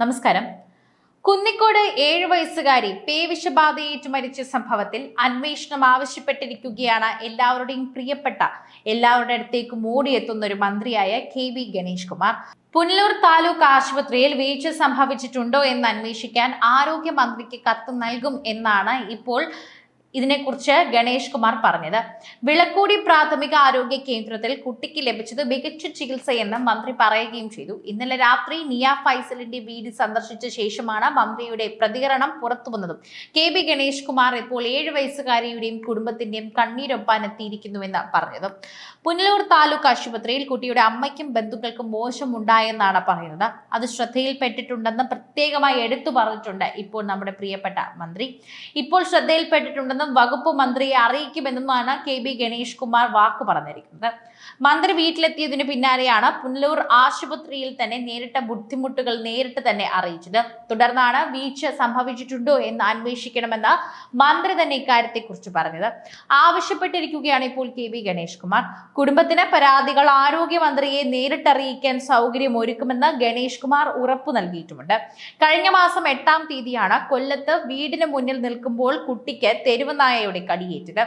നമസ്കാരം. കുന്നിക്കോട് ഏഴു വയസ്സുകാരി പേവിഷബാധയേറ്റ് മരിച്ച സംഭവത്തിൽ അന്വേഷണം ആവശ്യപ്പെട്ടിരിക്കുകയാണ് എല്ലാവരുടെയും പ്രിയപ്പെട്ട എല്ലാവരുടെ അടുത്തേക്കും ഓടിയെത്തുന്ന ഒരു മന്ത്രിയായ കെ വി ഗണേഷ് കുമാർ. പുനലൂർ താലൂക്ക് ആശുപത്രിയിൽ വീഴ്ച സംഭവിച്ചിട്ടുണ്ടോ എന്ന് അന്വേഷിക്കാൻ ആരോഗ്യമന്ത്രിക്ക് കത്ത് നൽകും എന്നാണ് ഇപ്പോൾ ഇതിനെക്കുറിച്ച് ഗണേഷ് കുമാർ പറഞ്ഞത്. വിളക്കൂടി പ്രാഥമിക ആരോഗ്യ കേന്ദ്രത്തിൽ കുട്ടിക്ക് ലഭിച്ചത് മികച്ച ചികിത്സയെന്ന് മന്ത്രി പറയുകയും ചെയ്തു. ഇന്നലെ രാത്രി നിയ ഫൈസലിന്റെ വീട് സന്ദർശിച്ച ശേഷമാണ് മന്ത്രിയുടെ പ്രതികരണം പുറത്തുവന്നതും കെ ബി ഗണേഷ് കുമാർ ഇപ്പോൾ ഏഴ് വയസ്സുകാരിയുടെയും കുടുംബത്തിന്റെയും കണ്ണീരൊപ്പാൻ എത്തിയിരിക്കുന്നുവെന്ന് പറഞ്ഞത്. പുനലൂർ താലൂക്ക് ആശുപത്രിയിൽ കുട്ടിയുടെ അമ്മയ്ക്കും ബന്ധുക്കൾക്കും മോശമുണ്ടായെന്നാണ് പറയുന്നത്. അത് ശ്രദ്ധയിൽപ്പെട്ടിട്ടുണ്ടെന്ന് പ്രത്യേകമായി എടുത്തു പറഞ്ഞിട്ടുണ്ട് ഇപ്പോൾ നമ്മുടെ പ്രിയപ്പെട്ട മന്ത്രി. ഇപ്പോൾ ശ്രദ്ധയിൽപ്പെട്ടിട്ടുണ്ടെന്നും വകുപ്പ് മന്ത്രിയെ അറിയിക്കുമെന്നുമാണ് കെ ബി ഗണേഷ് കുമാർ വാക്ക് പറഞ്ഞിരിക്കുന്നത്. മന്ത്രി വീട്ടിലെത്തിയതിന് പിന്നാലെയാണ് പുനലൂർ ആശുപത്രിയിൽ തന്നെ നേരിട്ട ബുദ്ധിമുട്ടുകൾ നേരിട്ട് തന്നെ അറിയിച്ചത്. തുടർന്നാണ് വീഴ്ച സംഭവിച്ചിട്ടുണ്ടോ എന്ന് അന്വേഷിക്കണമെന്ന് മന്ത്രി തന്നെ ഇക്കാര്യത്തെക്കുറിച്ച് പറഞ്ഞത്. ആവശ്യപ്പെട്ടിരിക്കുകയാണ് ഇപ്പോൾ കെ ബി ഗണേഷ് കുമാർ. കുടുംബത്തിന് പരാതികൾ ആരോഗ്യമന്ത്രിയെ നേരിട്ടറിയിക്കാൻ സൗകര്യം ഒരുക്കുമെന്ന് ഗണേഷ് കുമാർ ഉറപ്പു നൽകിയിട്ടുമുണ്ട്. കഴിഞ്ഞ മാസം എട്ടാം തീയതിയാണ് കൊല്ലത്ത് വീടിന് മുന്നിൽ നിൽക്കുമ്പോൾ കുട്ടിക്ക് തെരുവ് നായയുടെ കടിയേറ്റത്.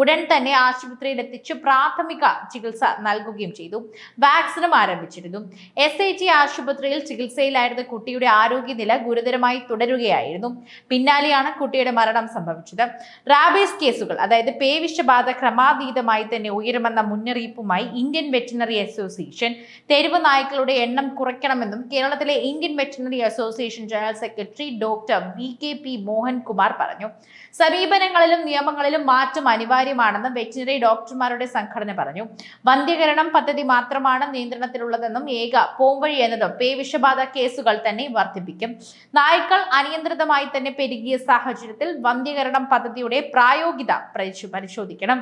ഉടൻ തന്നെ ആശുപത്രിയിൽ എത്തിച്ച് പ്രാഥമിക ചികിത്സ നൽകുകയും ചെയ്തു. വാക്സിനും ആരംഭിച്ചിരുന്നു. എസ് ഐ ടി ആശുപത്രിയിൽ ചികിത്സയിലായിരുന്ന കുട്ടിയുടെ ആരോഗ്യനില ഗുരുതരമായി തുടരുകയായിരുന്നു. പിന്നാലെയാണ് കുട്ടിയുടെ മരണം സംഭവിച്ചത്. റാബീസ് കേസുകൾ അതായത് പേവിഷബാധ ക്രമാതീതമായി തന്നെ ഉയരുമെന്ന മുന്നറിയിപ്പുമായി ഇന്ത്യൻ വെറ്റിനറി അസോസിയേഷൻ തെരുവ് നായ്ക്കളുടെ എണ്ണം കുറയ്ക്കണമെന്നും കേരളത്തിലെ Indian veterinary association general secretary doctor V K P Mohankumar പറഞ്ഞു. സമീപനങ്ങളിലും നിയമങ്ങളിലും മാറ്റം അനിവാര്യമാണെന്ന് വെറ്റിനറി ഡോക്ടർമാരുടെ സംഘടന പറഞ്ഞു. വന്ധ്യകരണം പദ്ധതി മാത്രമാണ് നിയന്ത്രണത്തിലുള്ളതെന്നും ഏക പോംവഴി എന്നതും പേവിഷബാധ കേസുകൾ തന്നെ വർദ്ധിപ്പിക്കും. നായ്ക്കൾ അനിയന്ത്രിതമായി തന്നെ പെരുകിയ സാഹചര്യത്തിൽ വന്ധ്യകരണം പദ്ധതിയുടെ പ്രായോഗികത പരിശോധിക്കണം.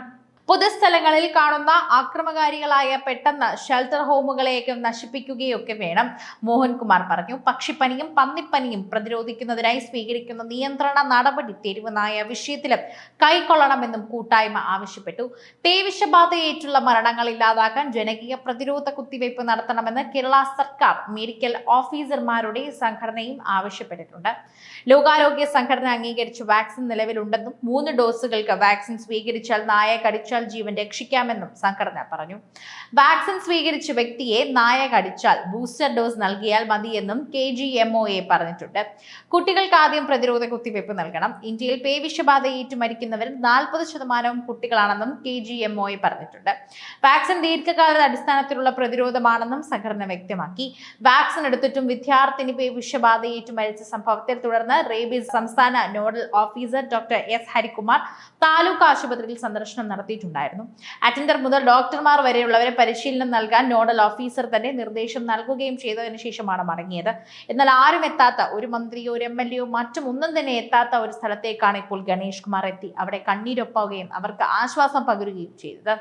പൊതുസ്ഥലങ്ങളിൽ കാണുന്ന ആക്രമകാരികളായ പെട്ടെന്ന് ഷെൽട്ടർ ഹോമുകളെയൊക്കെ നശിപ്പിക്കുകയൊക്കെ വേണം. മോഹൻകുമാർ പറഞ്ഞു പക്ഷിപ്പനിയും പന്നിപ്പനിയും പ്രതിരോധിക്കുന്നതിനായി സ്വീകരിക്കുന്ന നിയന്ത്രണ നടപടി തെരുവനായ വിഷയത്തിലും കൈക്കൊള്ളണമെന്നും കൂട്ടായ്മ ആവശ്യപ്പെട്ടു. പേവിഷബാധയേറ്റുള്ള മരണങ്ങൾ ഇല്ലാതാക്കാൻ ജനകീയ പ്രതിരോധ കുത്തിവയ്പ് നടത്തണമെന്ന് കേരള സർക്കാർ മെഡിക്കൽ ഓഫീസർമാരുടെ സംഘടനയും ആവശ്യപ്പെട്ടിട്ടുണ്ട്. ലോകാരോഗ്യ സംഘടന അംഗീകരിച്ച വാക്സിൻ നിലവിലുണ്ടെന്നും മൂന്ന് ഡോസുകൾക്ക് വാക്സിൻ സ്വീകരിച്ചാൽ നായ കടിച്ചാൽ ജീവൻ രക്ഷിക്കാമെന്നും സംഘടന പറഞ്ഞു. വാക്സിൻ സ്വീകരിച്ച വ്യക്തിയെ നായ കടിച്ചാൽ ബൂസ്റ്റർ ഡോസ് നൽകിയാൽ മതിയെന്നും K G M O A പറഞ്ഞിട്ടുണ്ട്. കുട്ടികൾക്ക് ആദ്യം പ്രതിരോധ കുത്തിവയ്പ് നൽകണം. ഇന്ത്യയിൽ പേവിഷബാധ ഏറ്റു മരിക്കുന്നവരിൽ നാൽപ്പത് ശതമാനവും കുട്ടികളാണെന്നും K G M O A പറഞ്ഞിട്ടുണ്ട്. വാക്സിൻ ദീർഘകാല അടിസ്ഥാനത്തിലുള്ള പ്രതിരോധമാണെന്നും സംഘടന വ്യക്തമാക്കി. വാക്സിൻ എടുത്തിട്ടും വിദ്യാർത്ഥിനി പേവിഷബാധയേറ്റു മരിച്ച സംഭവത്തെ തുടർന്ന് റേബീസ് സംസ്ഥാന nodal officer doctor S Harikumar taluk ആശുപത്രിയിൽ സന്ദർശനം നടത്തിയിട്ടുണ്ടായിരുന്നു അറ്റൻഡർ മുതൽ ഡോക്ടർമാർ വരെയുള്ളവരെ പരിശീലനം നൽകാൻ നോഡൽ ഓഫീസർ തന്നെ നിർദ്ദേശം നൽകുകയും ചെയ്തതിനു ശേഷമാണ് മടങ്ങിയത്. എന്നാൽ ആരും എത്താത്ത ഒരു മന്ത്രിയോ ഒരു എം എൽ എയോ മറ്റും ഒന്നും തന്നെ എത്താത്ത ഒരു സ്ഥലത്തേക്കാണ് ഇപ്പോൾ ഗണേഷ് കുമാർ എത്തി. അവിടെ കണ്ണീരൊപ്പാവുകയും അവർക്ക് ആശ്വാസം പകരുകയും ചെയ്തത്.